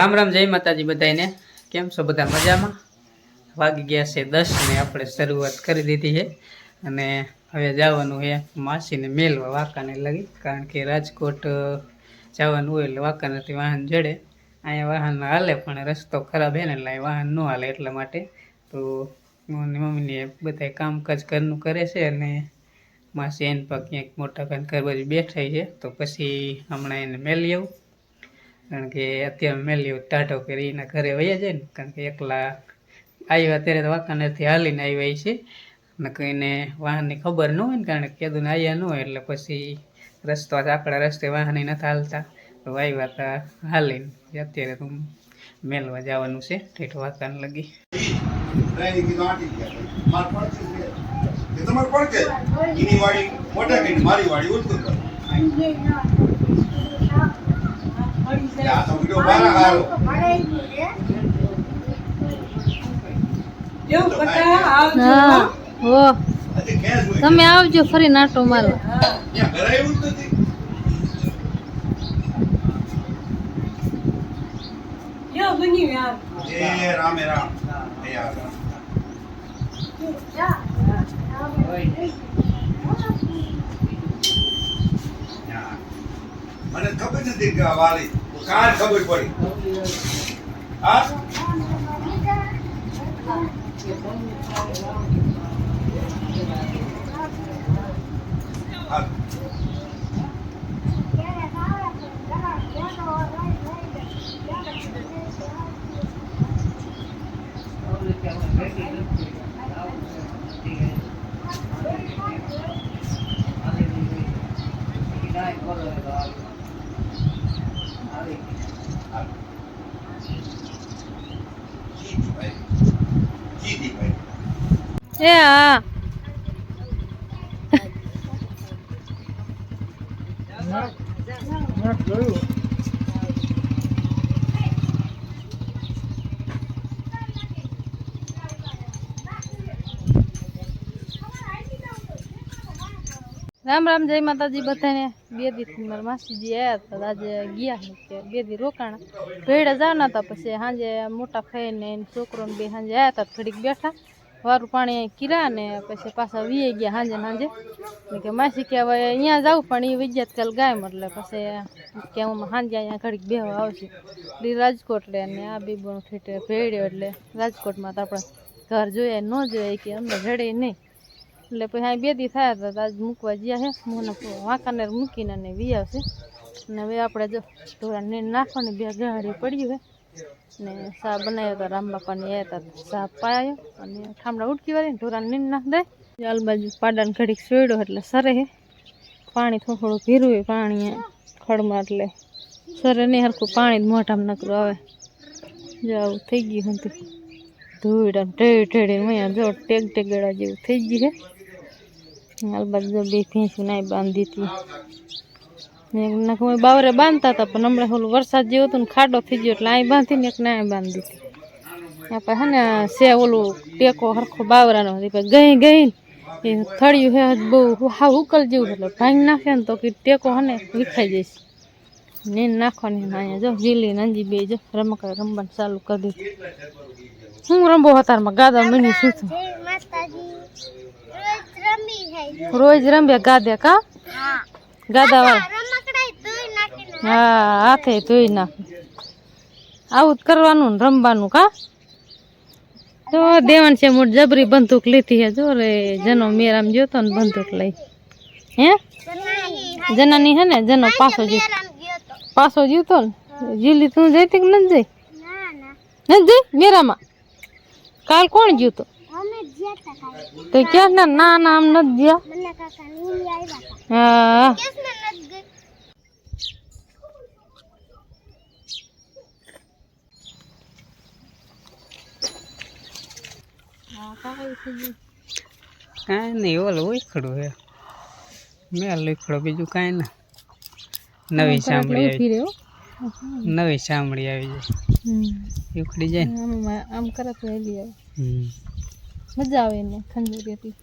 રામ રામ, જય માતાજી બધાને કેમ છો બધા મજામાં? વાગી ગયા છે દસ ને આપણે શરૂઆત કરી દીધી છે. અને હવે જવાનું છે માસીને મેલવા વાંકાને લગી. કારણ કે રાજકોટ જવાનું હોય એટલે વાંકાનાથી વાહન જડે. અહીંયા વાહન હાલે પણ રસ્તો ખરાબ છે ને એટલે વાહન ન હાલે એટલા માટે. તો મમ્મી મમ્મીને બધા કામકાજ ઘરનું કરે છે અને માસી એને પર ક્યાંક મોટા ઘર બાજુ બેઠા છે. તો પછી હમણાં એને મેલી આવું. કારણ કે અત્યારે મેલ્યું ટાઢો કરી એના ઘરે વયા જાય ને, કારણ કે એકલા આવ્યા ત્યારે તો વાંકાનેરથી હાલીને આવ્યા છે ને કોઈને વાહનની ખબર ન હોય ને કારણ કે કીધું આવ્યા ન હોય એટલે પછી રસ્તો આપણા રસ્તે વાહન નથી હાલતા. તો આવ્યા તા હાલીને. અત્યારે તો મેલવા જવાનું છે, ઠેઠ વાંકાને લગી. માર એની વાડી ઉલટું આ તો વિડિયો બારા હારો હા હો હજી ખેંચ હોય. તમે આવજો ફરી નાટો મારવા ત્યાં ઘરાયું જ નથી એ રામે રામ એ આ રામ. યા. મને ખબર નથી કે આ વાલી કાલ ખબર પડી હા હા જીતીભાઈ એ, હા. રામ રામ, જય માતાજી બધાને. બે દી માસીજી આવ્યા હતા આજે ગયા તે બે દી રોકાણા. ભેડા જવાના હતા પછી સાંજે મોટા ફઈને છોકરો ને બે સાંજે આવ્યા હતા, થોડીક બેઠા. વારું પાણી કીરા ને પછી પાછા વીએ ગયા સાંજે સાંજે કે માસી કે હવે અહીંયા જાઉં, પણ એ વિજ્ઞાત કાલ ગાયમ એટલે પછી કે હું સાંજે અહીંયા ઘડીક બેહવા આવશે. એ રાજકોટ લે ને આ બી બહુ ઠેઠે ભેડ્યો એટલે રાજકોટમાં તો આપણે ઘર જોઈએ ન જોઈએ કે અમને જડે નહીં. એટલે પછી અહીં બે દી થયા હતા આજ મૂકવા ગયા છે. મને વાંકાનેર મૂકીને વી આવશે. અને હવે આપણે જો ઢોરા નાખવાની બે ગાડી પડ્યું છે ને સા બનાવ્યો હતો રામ પાણી એ હતા સા પાયો અને ઠામડા ઉડકી વાળી ઢોરા નીન નાખ દે. આલ બાજુ પાડાને ઘડીક સોયડો એટલે સરે હે. પાણી થોડું થોડું ભીરું હોય પાણી ખડમાં એટલે સરે નહીં હરખું પાણી જ મોઢામાં નકરું આવે. જો થઈ ગયું હતું ધૂળ આમ ટેડી ટેડી અહીંયા જો ટેગ ટેગડા જેવું થઈ ગયું છે હાલ બાજુ બે ભેંસું નાઈ બાંધી હતી. નાખ બાવરે બાંધતા હતા પણ હમણાં ઓલું વરસાદ જેવો હતો ને ખાડો થઈ ગયો એટલે અહીં બાંધીને એક નાય બાંધી હતી આપણે હે ને સે ઓલું ટેકો હરખો બાવરાનો પછી ગઈ ગઈ ને એ થળિયું હે બહુ હા ઉકલ જેવું એટલે ભાંગી નાખે ને તો કે ટેકો હને વિખાઈ જઈશ. ને નાખવાની અહીંયા જો લીલી નંજી બે જો રમકડા રમવાનું ચાલુ કરી દીધું. હું રમવો હતારમાં ગાદા મની શું થયું? રોજ રમ્યા ગાદે કા? ગાદા વાળા હા હાથે ધોઈ નાખે. આવું જ કરવાનું ને રમવાનું કા? તો દેવાન છે મોટ જબરી બંદૂક લીધી હે જો રે જનો મેરામ જોતો ને બંદૂક લઈ. હે? જનાની હે ને જનો પાછો જીવ પાછો જીવતો ને. જીલી તું જઈતી કે નથી જઈ? નથી જઈ? મેરામાં? કાલ કોણ જીવતો? તો ક્યાં ના ના ના આમ નથી ગયા? હા. કાંઈ નહીં ઓલું ઉખડું હે મેલ ઉખડો બીજું કાંઈ ના. નવી સાંભળી આવી. ફીરે નવી સાંભળી આવી જાય ઉખડી જાય આમ આમ કરે તો હેલી આવે. હમ. મજા આવે એને ખંજરી હતી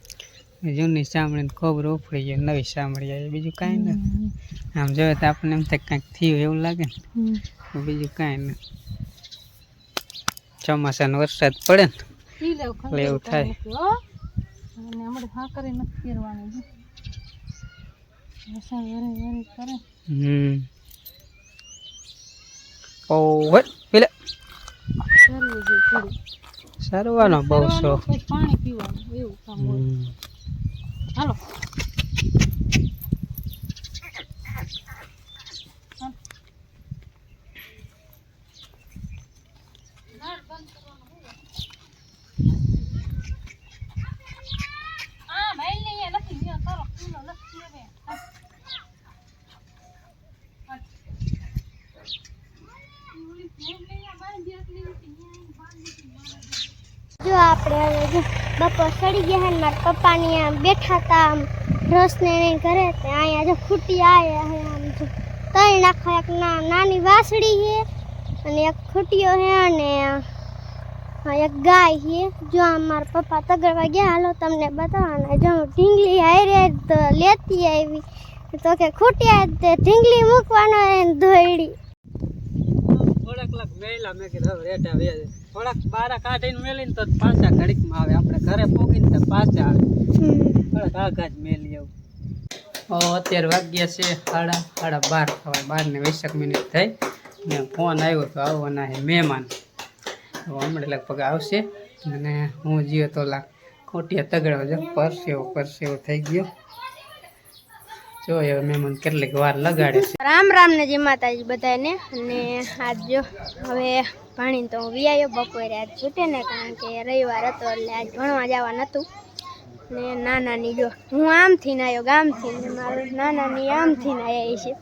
જૂની સાંભળીને ખબર ઉફળી ગયો નવી સાંભળી આવી બીજું કાંઈ નથી આમ જોવે તો આપણને એમ થાય કાંઈક થયું એવું લાગે ને. બીજું કાંઈ નથી ચોમાસાનો વરસાદ પડે ને એવું થાય. હમ. ઓ પેલા. જોઈએ સારવાનો બહુ શોખ. પાણી પીવાનું એવું કામ હોય. હાલો જો આપણે હવે જો બપોર સડી ગયા હે મારા પપ્પાની આમ બેઠા હતા આમ રસને એને ઘરે અહીંયા જો ખૂટી આવ્યા હે આમ જો તળી નાખો એક નાની વાસળી છે અને એક ખૂટીઓ છે અને એક ગાય છે જો આમ મારા પપ્પા તગડવા ગયા, હાલો તમને બતાવવાના. જો હું ઢીંગલી હારે તો લેતી આવી. તો કે ખૂટ્યા તે ઢીંગલી મૂકવાનો એને થોડાક મેલા મેં કીધું, હવે રેટા વ્યાજ થોડાક બારા કાઢીને મેલીને તો પાછા ઘડીકમાં આવે. આપણે ઘરે પોગીને તો પાછા આવે. થોડાક આઘા જ મેલી આવું. અત્યારે વાગ્યા છે સાડા સાડા બાર હવે બાર ને વીસેક મિનિટ થઈ. ને ફોન આવ્યો તો આવવાના છે મહેમાન. હમણાં લગભગ આવશે. અને હું જીયો તો લાગ ખોટિયા તગડવા જો પરસેવો પરસેવો થઈ ગયો. જો હવે મહેમાન કેટલીક વાર લગાડે રામ રામ ને જે માતાજી બધાને. અને આજ જો હવે ભણીને તો હું વિયાયો બપોરે આજ છૂટે ને, કારણ કે રવિવાર હતો એટલે આજ ભણવા જવા નહોતું ને નાનાની જો, હું આમથી ને આવ્યો ગામથી ને મારું નાનાની આમથી ને આવ્યા છે.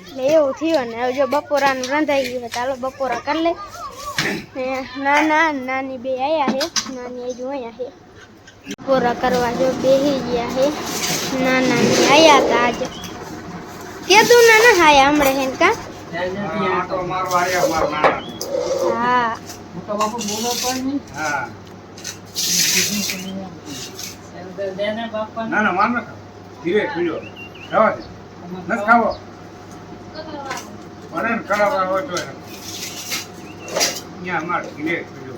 એટલે એવું થયું ને, હવે જો બપોરાનું રંધાઈ ગયું ચાલો બપોરા કરી લે ને નાના નાની બે આવ્યા છે, નાની હજુ અહીંયા છે. બપોરા કરવા જો બેસી ગયા છે. નાનાની આયા તા આજે કેદું ના ના, હાય હમણે હેન કા. હા તો બાપુ બોલો પણ નહીં હા ના ના, માર ના. ધીરે પીડો જવા દે નસ ખાવો મને ને કરાવવા હોય તો. ન્યા માર ધીરે પીડો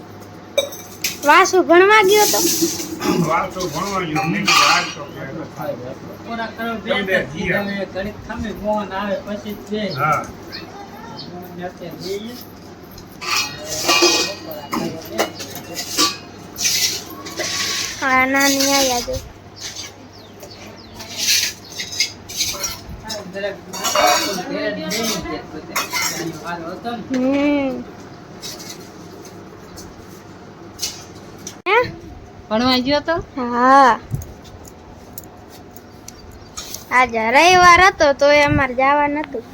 વાસુ ભણવા ગયો તો? વાસુ ભણવા ગયો. મેં કીધું તો પૂરા કરો બે જીયા. ખમે મોહન આવે પછી બે. હા. અત્યારે જઈએ. હા નાની આવ્યા જો જરાક ઘેર જ બેસી ગયા બધે. ત્યાંનો વારો હતો ને. હમ હે? ભણવા ગયો તો? હા. આજે રવિવાર હતો તો એ અમારે જવા નતું.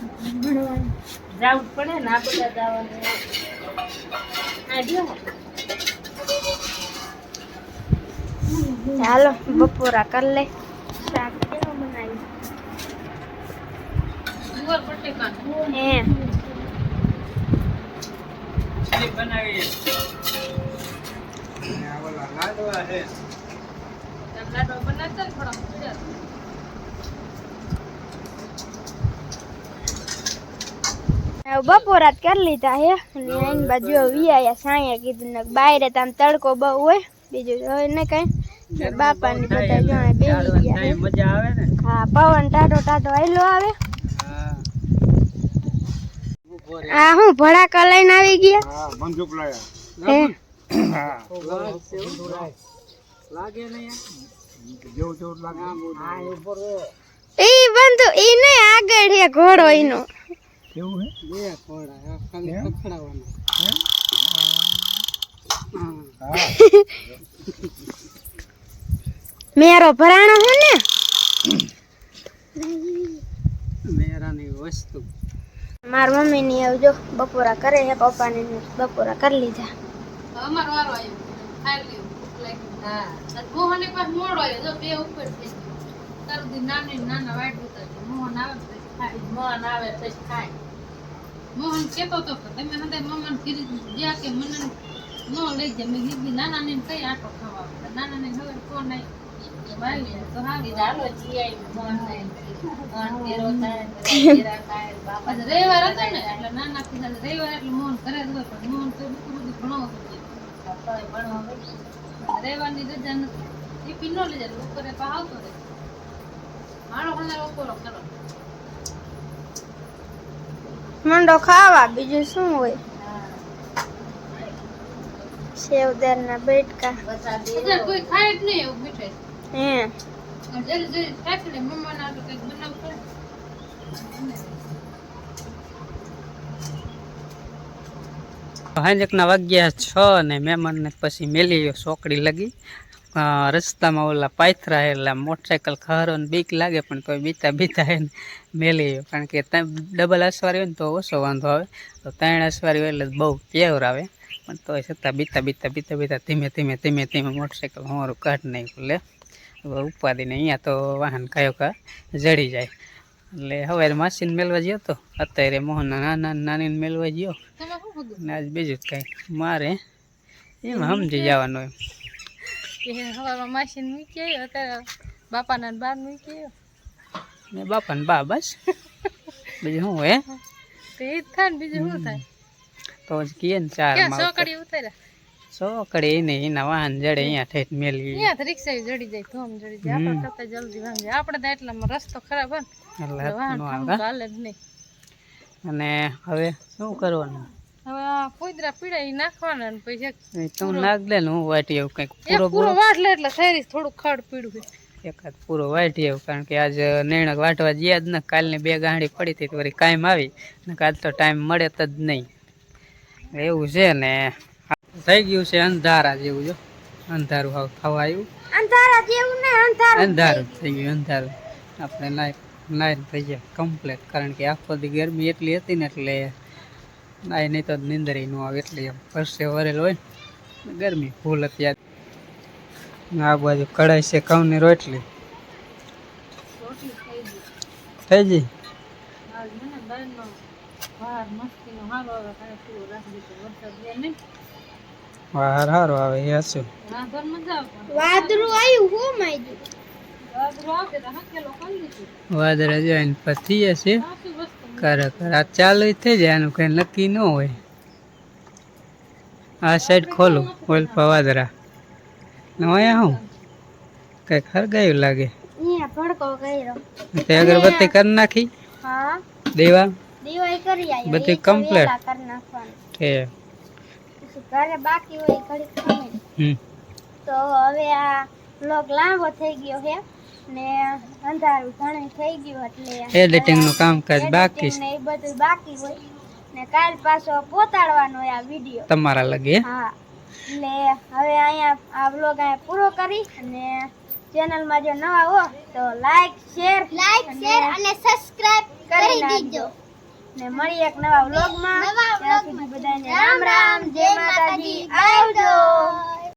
જવું પડે ને આ બધા જવાનું. ચાલો બપોરા કર લે. શાક કેવું બનાવ્યું? જુવાર બટેકાનું હે ખીચડી બનાવીએ. અને આ ઓલા લાડવા છે. તમે લાડવા બનાવતા ને થોડા મજા હવે બપોરા કરી લીધા હે અને બાજુ બાજુ આયા સાયા કીધું ને બાયરે તો તડકો બહુ હોય બીજું હોય ને કઈ. બાપા ની બધા જાણે બેસી ગયા હે. મજા આવે ને? હા પવન ટાટો ટાટો આયલો આવે. હા. આ હું ભડાકા લઈને આવી ગયા. હા બંદૂક લાયા લાગે નહીં જેવું જેવું આગળ ઘોડો ઈનો મેરો ભરાણો હે ને? મેરાની વસ્તુ માર મમ્મી ની આવજો, બપોરા કરે હે પપ્પા ને બપોરા કરી લીધા. અમારો વારો આવ્યો. ખાઈ લ્યો. હા. મોહન એક વાર મોડો આવ્યો. તો બે ઉપર થઈ ગયો. તરદી નાની નાના વાઈટ ઉતરતી મોહન આવે પછી ખાય. મોહન આવે પછી ખાય. મોહન કેતો તો કે તમે હદે મમ્માને ફીરી જ્યાં કે મને ન લઈ જાય. મેં કીધી નાના ને કઈ આટો ખાવા નાના ને હવે કોણ નહીં કેરો કેરા રવિવાર હતો ને એટલે નાના રવિવાર એટલે મોહન હોય પણ મોહન તો હતો. રહેવાની રજા નથી. ટિફિન નો લઈ જાય બપોરે પા આવતો રહે. મારો ખંડા બપોરો કરો. મંડો ખાવા બીજું શું હોય? સેવદારના બેટકા. બધા કોઈ ખાય જ નહીં એવું મીઠાઈ હે. જલ્દી જલ્દી ખાઈ લે મમ્મા ના તો કંઈક બનાવતો હાંજકના વાગ્યા છ ને મહેમાનને પછી મેલી ચોકડી લગી. રસ્તામાં ઓલા પાયથરા એટલે મોટરસાયકલ ખરો ને બીક લાગે પણ તોય બીતા બીતા એને મેલી કારણ કે ડબલ અસવારી હોય ને તો ઓછો વાંધો આવે. તો ત્રણ અસવારી હોય એટલે બહુ કેવર આવે. પણ તોય છતાં બીતા બીતા બીતા બીતા ધીમે ધીમે ધીમે ધીમે મોટરસાયકલ અમારું કાઢ નહીં લે. ઉપાદીને અહીંયા તો વાહન કયો કા જડી જાય. એટલે હવે માસીને મેળવા ગયો તો? અત્યારે મોહનના નાના નાનીને મેળવા ગયો ને આજ બીજું જ કાંઈ. મારે એમ સમજી જવાનું એમ. કે સવારમાં માસીને મૂકી આવ્યો અત્યારે બાપાના બાર મૂકી આવ્યો. ને બાપાને બા બસ. બીજું શું હે? તો એ જ થાય ને બીજું શું થાય? તો જ કીએ ને ચાર સોકડી ઉતાર્યા? ચોકડી એને એના વાહન જડે અહીંયા ઠેઠ મેળવી અહીંયા રિક્ષા જડી જાય ધોમ જડી જાય. આપણે કરતા જલ્દી ભાંગે આપણે તો એટલામાં રસ્તો ખરાબ હોય ને એટલે વાહન નો ચાલે જ નહીં. અને હવે શું કરવાનું? હવે આ કુતરા નાખવાના ને પછી તું નાખ દે ને હું વાટી આવું કંઈક પૂરો પૂરો વાટલે એટલે થઈ થોડુંક ખડ પીડું એકાદ પૂરો વાટી આવું કારણ કે આજ નિર્ણક વાટવા ગયા જ ને કાલની બે ગાંડી પડી હતી તો વળી કાયમ આવી ને કાલ તો ટાઈમ મળે તો જ નહીં. એવું છે ને થઈ ગયું છે અંધારા જેવું જો. અંધારું હાવ થવા આવ્યું. અંધારા જેવું ને અંધારું. અંધારું થઈ ગયું અંધારું. આપણે નાઈ નાઈ થઈ ગયા કમ્પ્લેટ કારણ કે આખો દી ગરમી એટલી હતી ને એટલે નાઈ નહીં તો નીંદર ન આવે એટલે એમ. પરસે વરેલ હોય ને ગરમી ફૂલ અત્યારે. આ બાજુ કઢાઈ છે ઘઉંની રોટલી. થઈ ગઈ? વાર હારો આવે એ હશું વાદળું આવ્યું હો માયજુ વાદરા જાય પછી હશે કરે આ ચાલુ થઈ જાય આનું કઈ નક્કી ન હોય. આ સાઈડ ખોલું ઓલ પવાદરા. અહીંયા હું? કંઈક હરગાયું લાગે. તે અગરબત્તી કરી નાખી? દેવા? બધી નાખવાનું. કે? ઘરે બાકી હોય તો હવે આ લોક લાંબો થઈ ગયો છે ને અંધારું ઘણું થઈ ગયું એટલે બાકી છે બધું બાકી હોય. ને કાલ પાછો પોતાડવાનો આ વીડિયો. તમારા લગે? હા. એટલે હવે અહીંયા આ વ્લોગ અહીંયા પૂરો કરી અને ચેનલમાં જો નવા હો તો લાઈક શેર લાઈક શેર અને સબસ્ક્રાઇબ કરી દીજો. ને મળી એક નવા વ્લોગમાં નવા વ્લોગમાં બધાને રામ રામ જય માતાજી. આવજો.